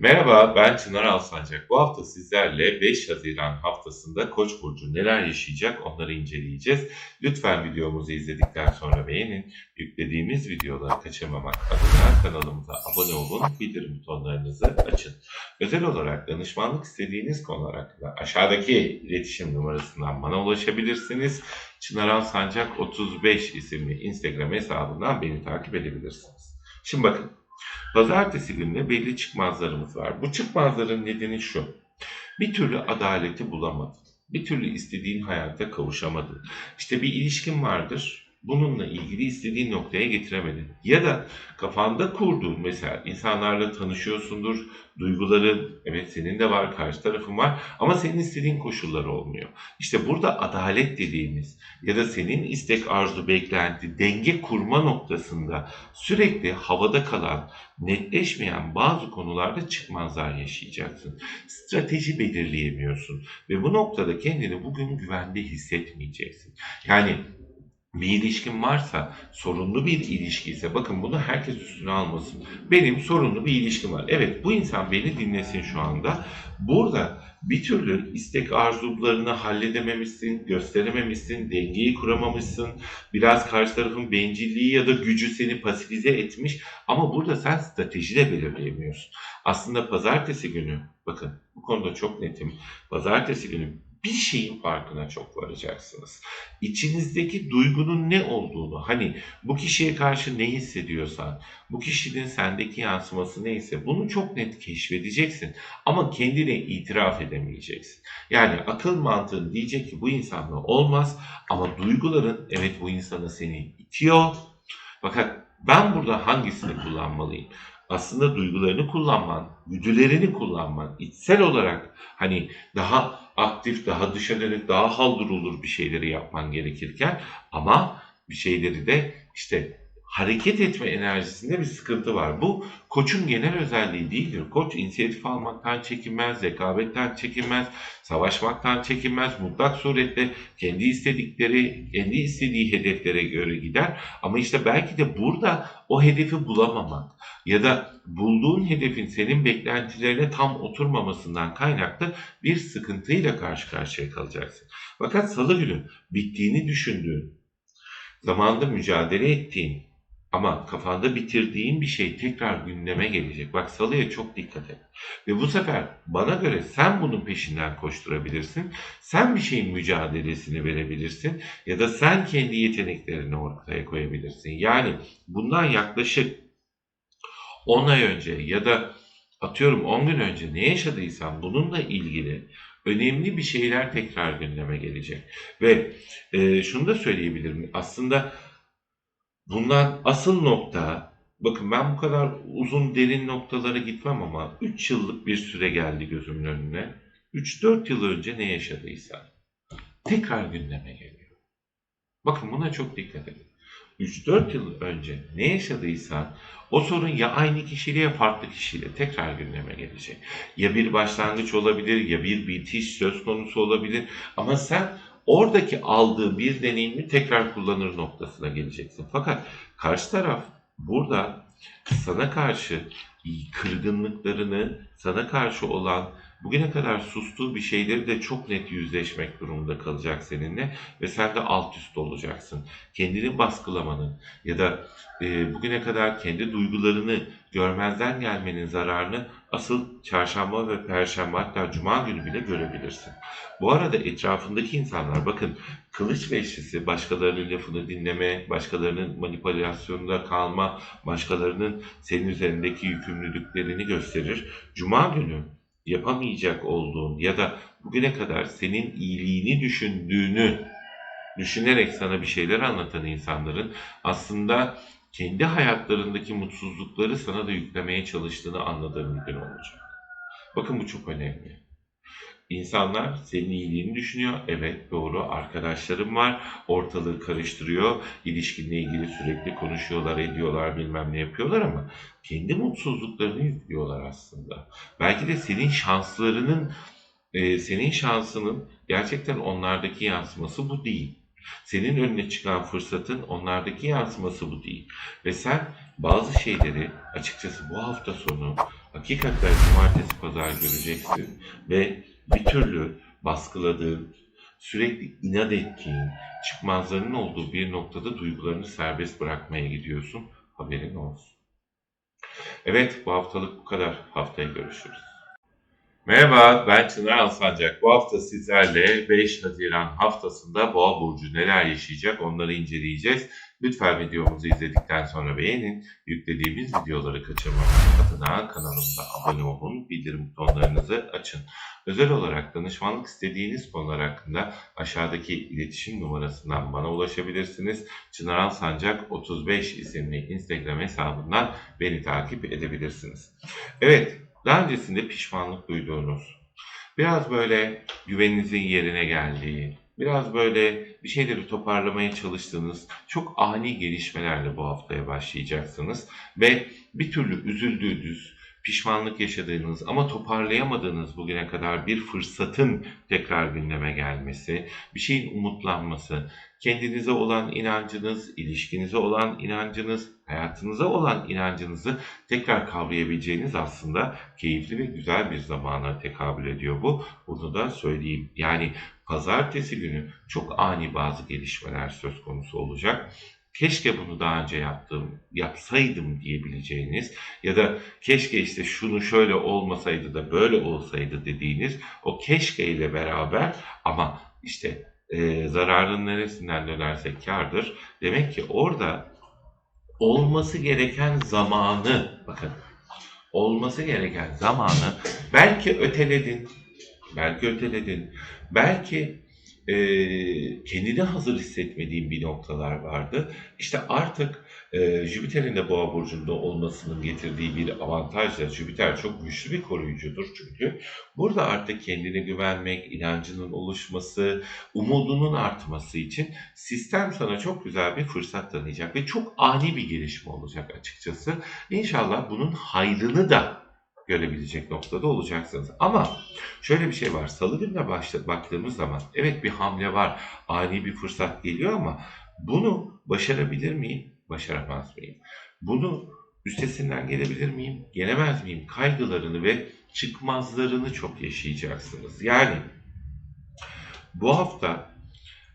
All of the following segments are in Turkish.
Merhaba, ben Çınar Alsancak. Bu hafta sizlerle 5 Haziran haftasında Koç burcu neler yaşayacak onları inceleyeceğiz. Lütfen videomuzu izledikten sonra beğenin. Yüklediğimiz videoları kaçırmamak adına kanalımıza abone olun, bildirim butonlarınızı açın. Özel olarak danışmanlık istediğiniz konular hakkında aşağıdaki iletişim numarasından bana ulaşabilirsiniz. Çınar Alsancak 35 isimli Instagram hesabından beni takip edebilirsiniz. Şimdi bakın. Pazartesi gününe belli çıkmazlarımız var. Bu çıkmazların nedeni şu. Bir türlü adaleti bulamadın. Bir türlü istediğin hayata kavuşamadın. İşte bir ilişkin vardır. Bununla ilgili istediğin noktaya getiremedin. Ya da kafanda kurduğun mesela insanlarla tanışıyorsundur. Duyguların evet senin de var, karşı tarafın var ama senin istediğin koşullar olmuyor. İşte burada adalet dediğimiz ya da senin istek, arzu, beklenti, denge kurma noktasında sürekli havada kalan, netleşmeyen bazı konularda çıkmazlar yaşayacaksın. Strateji belirleyemiyorsun ve bu noktada kendini bugün güvende hissetmeyeceksin. Yani bir ilişkin varsa, sorunlu bir ilişki ise bakın bunu herkes üstüne almasın. Benim sorunlu bir ilişkim var. Evet bu insan beni dinlesin şu anda. Burada bir türlü istek arzularını halledememişsin, gösterememişsin, dengeyi kuramamışsın. Biraz karşı tarafın bencilliği ya da gücü seni pasifize etmiş ama burada sen strateji de belirleyemiyorsun. Aslında pazartesi günü, bakın bu konuda çok netim. Pazartesi günü bir şeyin farkına çok varacaksınız. İçinizdeki duygunun ne olduğunu, hani bu kişiye karşı ne hissediyorsan, bu kişinin sendeki yansıması neyse bunu çok net keşfedeceksin. Ama kendine itiraf edemeyeceksin. Yani akıl mantığın diyecek ki bu insanla olmaz ama duyguların evet bu insana seni itiyor. Fakat ben burada hangisini kullanmalıyım? Aslında duygularını kullanman, güdülerini kullanman, içsel olarak hani daha aktif, daha dışa dönük, daha haldır olur bir şeyleri yapman gerekirken ama bir şeyleri de işte hareket etme enerjisinde bir sıkıntı var. Bu koçun genel özelliği değildir. Koç inisiyatif almaktan çekinmez, rekabetten çekinmez, savaşmaktan çekinmez. Mutlak surette kendi istedikleri, kendi istediği hedeflere göre gider. Ama işte belki de burada o hedefi bulamamak ya da bulduğun hedefin senin beklentilerine tam oturmamasından kaynaklı bir sıkıntıyla karşı karşıya kalacaksın. Fakat salı günü bittiğini düşündüğün, zamanında mücadele ettiğin ama kafanda bitirdiğin bir şey tekrar gündeme gelecek. Bak salıya çok dikkat et. Ve bu sefer bana göre sen bunun peşinden koşturabilirsin. Sen bir şeyin mücadelesini verebilirsin. Ya da sen kendi yeteneklerini ortaya koyabilirsin. Yani bundan yaklaşık 10 ay önce ya da atıyorum 10 gün önce ne yaşadıysan bununla ilgili önemli bir şeyler tekrar gündeme gelecek. Ve e, şunu da söyleyebilirim. Aslında bundan asıl nokta bakın ben bu kadar uzun derin noktalara gitmem ama 3 yıllık bir süre geldi gözümün önüne. 3-4 yıl önce ne yaşadıysan tekrar gündeme geliyor. Bakın buna çok dikkat edin. 3-4 yıl önce ne yaşadıysan o sorun ya aynı kişiyle ya farklı kişiyle tekrar gündeme gelecek. Ya bir başlangıç olabilir ya bir bitiş söz konusu olabilir ama sen oradaki aldığı bir deneyimi tekrar kullanır noktasına geleceksin. Fakat karşı taraf burada sana karşı kırgınlıklarını, sana karşı olan bugüne kadar sustuğu bir şeyleri de çok net yüzleşmek durumunda kalacak seninle ve sen de alt üst olacaksın. Kendini baskılamanın ya da e, bugüne kadar kendi duygularını görmezden gelmenin zararını asıl çarşamba ve perşembe hatta cuma günü bile görebilirsin. Bu arada etrafındaki insanlar bakın kılıç beşlisi başkalarının lafını dinleme, başkalarının manipülasyonunda kalma, başkalarının senin üzerindeki yükümlülüklerini gösterir. Cuma günü yapamayacak olduğun ya da bugüne kadar senin iyiliğini düşündüğünü düşünerek sana bir şeyler anlatan insanların aslında kendi hayatlarındaki mutsuzlukları sana da yüklemeye çalıştığını anladığın bir gün olacak. Bakın bu çok önemli. İnsanlar senin iyiliğini düşünüyor. Evet doğru arkadaşlarım var. Ortalığı karıştırıyor. İlişkinle ilgili sürekli konuşuyorlar, ediyorlar, bilmem ne yapıyorlar ama kendi mutsuzluklarını yüklüyorlar aslında. Belki de senin şanslarının, e, senin şansının gerçekten onlardaki yansıması bu değil. Senin önüne çıkan fırsatın onlardaki yansıması bu değil. Ve sen bazı şeyleri açıkçası bu hafta sonu hakikaten cumartesi pazar göreceksin ve bir türlü baskıladığın, sürekli inat ettiğin, çıkmazlarının olduğu bir noktada duygularını serbest bırakmaya gidiyorsun. Haberin olsun. Evet, bu haftalık bu kadar. Haftaya görüşürüz. Merhaba, ben Çınar Alsancak. Bu hafta sizlerle 5 Haziran haftasında Boğa Burcu neler yaşayacak onları inceleyeceğiz. Lütfen videomuzu izledikten sonra beğenin. Yüklediğimiz videoları kaçırmamak adına kanalımıza abone olun. Bildirim butonlarınızı açın. Özel olarak danışmanlık istediğiniz konular hakkında aşağıdaki iletişim numarasından bana ulaşabilirsiniz. Çınar Alsancak 35 isimli Instagram hesabından beni takip edebilirsiniz. Evet, daha öncesinde pişmanlık duyduğunuz, biraz böyle güveninizin yerine geldiği, biraz böyle bir şeyleri toparlamaya çalıştığınız çok ani gelişmelerle bu haftaya başlayacaksınız. Ve bir türlü üzüldüğünüz, pişmanlık yaşadığınız ama toparlayamadığınız bugüne kadar bir fırsatın tekrar gündeme gelmesi, bir şeyin umutlanması, kendinize olan inancınız, ilişkinize olan inancınız, hayatınıza olan inancınızı tekrar kavrayabileceğiniz aslında keyifli ve güzel bir zamana tekabül ediyor bu. Bunu da söyleyeyim. Yani pazartesi günü çok ani bazı gelişmeler söz konusu olacak. Keşke bunu daha önce yaptım, yapsaydım diyebileceğiniz ya da keşke işte şunu şöyle olmasaydı da böyle olsaydı dediğiniz o keşke ile beraber ama işte e, zararın neresinden dönersek kardır. Demek ki orada olması gereken zamanı bakın olması gereken zamanı belki öteledin belki öteledin belki e, kendini hazır hissetmediğin bir noktalar vardı. İşte artık e, Jüpiter'in de Boğa burcunda olmasının getirdiği bir avantajla Jüpiter çok güçlü bir koruyucudur çünkü. Burada artık kendine güvenmek, inancının oluşması, umudunun artması için sistem sana çok güzel bir fırsat tanıyacak ve çok ani bir gelişme olacak açıkçası. İnşallah bunun hayrını da görebilecek noktada olacaksınız. Ama şöyle bir şey var. Salı gününe baktığımız zaman evet bir hamle var. Ani bir fırsat geliyor ama bunu başarabilir miyim? Başaramaz mıyım? Bunu üstesinden gelebilir miyim? Gelemez miyim? Kaygılarını ve çıkmazlarını çok yaşayacaksınız. Yani bu hafta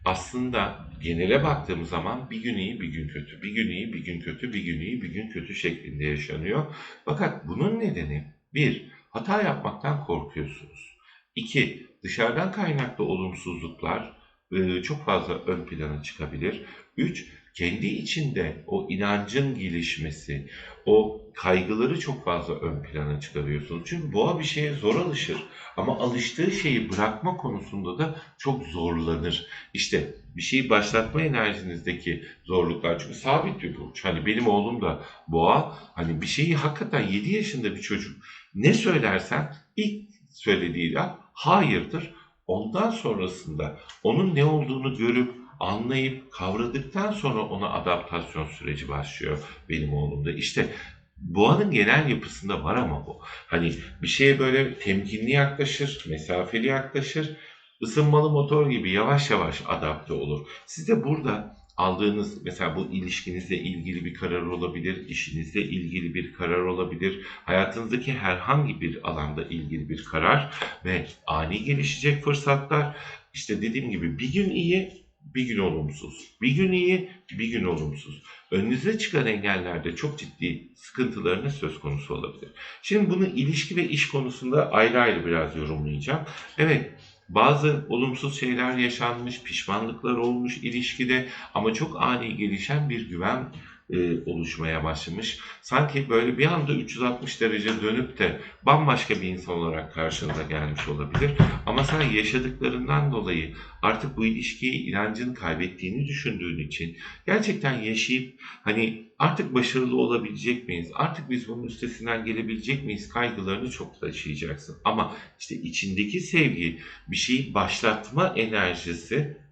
aslında genele baktığımız zaman bir gün iyi bir gün kötü, bir gün iyi bir gün kötü, bir gün iyi bir gün kötü şeklinde yaşanıyor. Fakat bunun nedeni bir, hata yapmaktan korkuyorsunuz. İki, dışarıdan kaynaklı olumsuzluklar e, çok fazla ön plana çıkabilir. Üç, kendi içinde o inancın gelişmesi, o kaygıları çok fazla ön plana çıkarıyorsunuz. Çünkü boğa bir şeye zor alışır ama alıştığı şeyi bırakma konusunda da çok zorlanır. İşte bir şeyi başlatma enerjinizdeki zorluklar çünkü sabit bir burç. Hani benim oğlum da boğa hani bir şeyi hakikaten 7 yaşında bir çocuk ne söylersen ilk söylediği laf hayırdır. Ondan sonrasında onun ne olduğunu görüp anlayıp kavradıktan sonra ona adaptasyon süreci başlıyor benim oğlumda. İşte Boğanın genel yapısında var ama bu. Hani bir şeye böyle temkinli yaklaşır, mesafeli yaklaşır, ısınmalı motor gibi yavaş yavaş adapte olur. Siz de burada aldığınız mesela bu ilişkinizle ilgili bir karar olabilir, işinizle ilgili bir karar olabilir, hayatınızdaki herhangi bir alanda ilgili bir karar ve ani gelişecek fırsatlar. İşte dediğim gibi bir gün iyi, bir gün olumsuz. Bir gün iyi, bir gün olumsuz. Önünüze çıkan engellerde çok ciddi sıkıntılarınız söz konusu olabilir. Şimdi bunu ilişki ve iş konusunda ayrı ayrı biraz yorumlayacağım. Evet, bazı olumsuz şeyler yaşanmış, pişmanlıklar olmuş ilişkide ama çok ani gelişen bir güven e, oluşmaya başlamış. Sanki böyle bir anda 360 derece dönüp de bambaşka bir insan olarak karşınıza gelmiş olabilir. Ama sen yaşadıklarından dolayı artık bu ilişkiye inancını kaybettiğini düşündüğün için gerçekten yaşayıp hani artık başarılı olabilecek miyiz? Artık biz bunun üstesinden gelebilecek miyiz? Kaygılarını çok taşıyacaksın. Ama işte içindeki sevgi, bir şeyi başlatma enerjisi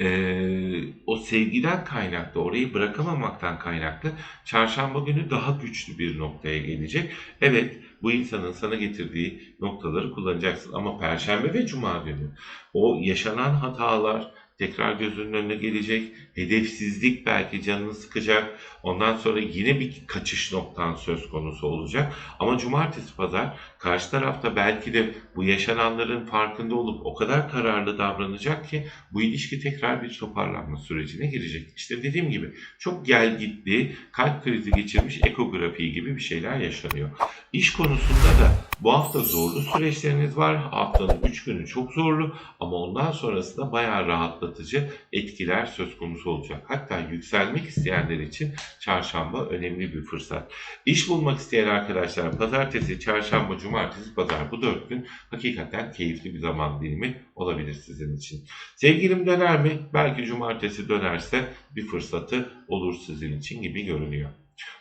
ee, o sevgiden kaynaklı, orayı bırakamamaktan kaynaklı çarşamba günü daha güçlü bir noktaya gelecek. Evet, bu insanın sana getirdiği noktaları kullanacaksın ama perşembe ve cuma günü o yaşanan hatalar, tekrar gözünün önüne gelecek. Hedefsizlik belki canını sıkacak. Ondan sonra yine bir kaçış noktan söz konusu olacak. Ama cumartesi pazar karşı tarafta belki de bu yaşananların farkında olup o kadar kararlı davranacak ki bu ilişki tekrar bir toparlanma sürecine girecek. İşte dediğim gibi çok gel gitti, kalp krizi geçirmiş ekografi gibi bir şeyler yaşanıyor. İş konusunda da bu hafta zorlu süreçleriniz var. Haftanın 3 günü çok zorlu ama ondan sonrasında bayağı rahatlatıcı etkiler söz konusu olacak. Hatta yükselmek isteyenler için çarşamba önemli bir fırsat. İş bulmak isteyen arkadaşlar pazartesi, çarşamba, cumartesi, pazar bu 4 gün hakikaten keyifli bir zaman dilimi olabilir sizin için. Sevgilim döner mi? Belki cumartesi dönerse bir fırsatı olur sizin için gibi görünüyor.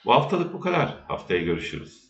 Bu haftalık bu kadar. Haftaya görüşürüz.